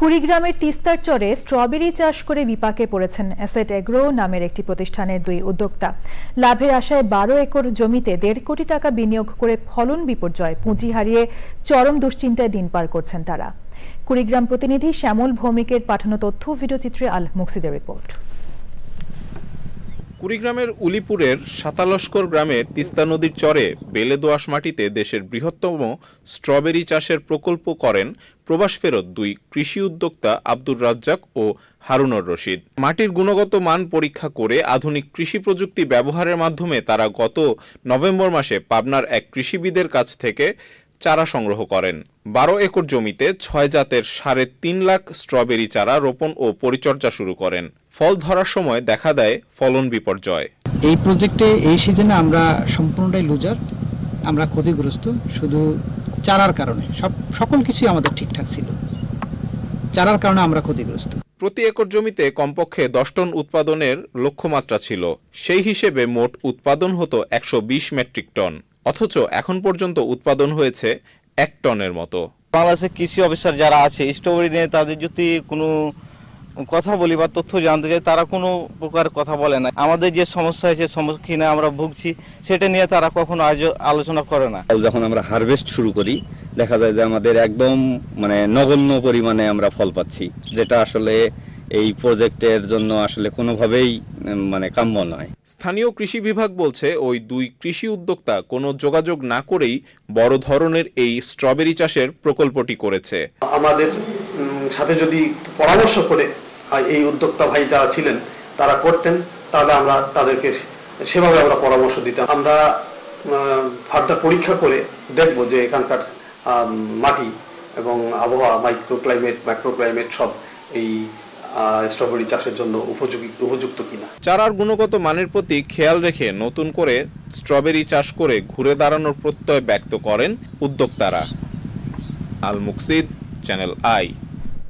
কুড়িগ্রামের তিস্তার চরে স্ট্রবেরি চাষ করে বিপাকে পড়েছেন অ্যাসেট এগ্রো নামের একটি প্রতিষ্ঠানের দুই উদ্যোক্তা। লাভের আশায় বারো একর জমিতে দেড় কোটি টাকা বিনিয়োগ করে ফলন বিপর্যয় পুঁজি হারিয়ে চরম দুশ্চিন্তায় দিন পার করছেন তারা। কুড়িগ্রাম প্রতিনিধি শ্যামল ভৌমিকের পাঠানো তথ্য ভিডিওচিত্রে আল মুকসিদের রিপোর্ট। কুড়িগ্রামের উলিপুরের সাতালস্কর গ্রামের তিস্তা নদীর চরে বেলে দোআঁশ মাটিতে দেশের বৃহত্তম স্ট্রবেরি চাষের প্রকল্প করেন প্রবাস ফেরত দুই কৃষি উদ্যোক্তা আব্দুর রাজ্জাক ও হারুনর রশিদ। মাটির গুণগত মান পরীক্ষা করে আধুনিক কৃষি প্রযুক্তি ব্যবহারের মাধ্যমে তারা গত নভেম্বর মাসে পাবনার এক কৃষিবিদের কাছ থেকে চারা সংগ্রহ করেন। বারো একর জমিতে ছয় জাতের সাড়ে তিন লাখ স্ট্রবেরি চারা রোপণ ও পরিচর্যা শুরু করেন। ফল ধরার সময় দেখা দেয় ফলন বিপর্যয়। এই প্রজেক্টে এই সিজনে আমরা সম্পূর্ণটাই লুজার, আমরা ক্ষতিগ্রস্ত। শুধু চারার কারণে। সব সকল কিছুই আমাদের ঠিকঠাক ছিল। চারার কারণে আমরা ক্ষতিগ্রস্ত। প্রতি একর জমিতে কমপক্ষে দশ টন উৎপাদনের লক্ষ্যমাত্রা ছিল। সেই হিসেবে মোট উৎপাদন হতো একশো বিশ মেট্রিক টন। অথচ এখন পর্যন্ত উৎপাদন হয়েছে এক টনের মতো। বাংলাদেশে কৃষি অফিসার যারা আছে স্ট্রবেরি নিয়ে তাদের যদি কোনো কথা বলি বা তথ্য জানতে চাই তারা কোনো প্রকার কথা বলে না। আমাদের যে সমস্যা হয়েছে সম্মুখীনে আমরা ভুগছি সেটা নিয়ে তারা কখনো আজ- আলোচনা করে না। যখন আমরা হারভেস্ট শুরু করি দেখা যায় যে আমাদের একদম মানে নগণ্য পরিমাণে আমরা ফল পাচ্ছি যেটা আসলে এই প্রজেক্টের জন্য আসলে কোনোভাবেই মানে কাম্য নয়। স্থানীয় কৃষি বিভাগ বলছে ওই দুই কৃষি উদ্যোক্তা কোনো যোগাযোগ না করেই বড় ধরনের এই স্ট্রবেরি চাষের প্রকল্পটি করেছে। আমাদের সাথে যদি পরামর্শ করে এই উদ্যোক্তা ভাই যারা ছিলেন, তারা করতেন, তাহলে আমরা তাদেরকে সেভাবে আমরা পরামর্শ দিতাম। আমরা ফার্দার পরীক্ষা করে দেখব যে এখানকার মাটি এবং আবহাওয়া মাইক্রো ক্লাইমেট ম্যাক্রো ক্লাইমেট সব এই স্ট্রবেরি চাষের জন্য উপযোগী, উপযুক্ত কিনা। চারার গুণগত মানের প্রতি খেয়াল রেখে নতুন করে স্ট্রবেরি চাষ করে ঘুরে দাঁড়ানোর প্রত্যয় ব্যক্ত করেন উদ্যোক্তারা। আল মুকসিদ চ্যানেল আই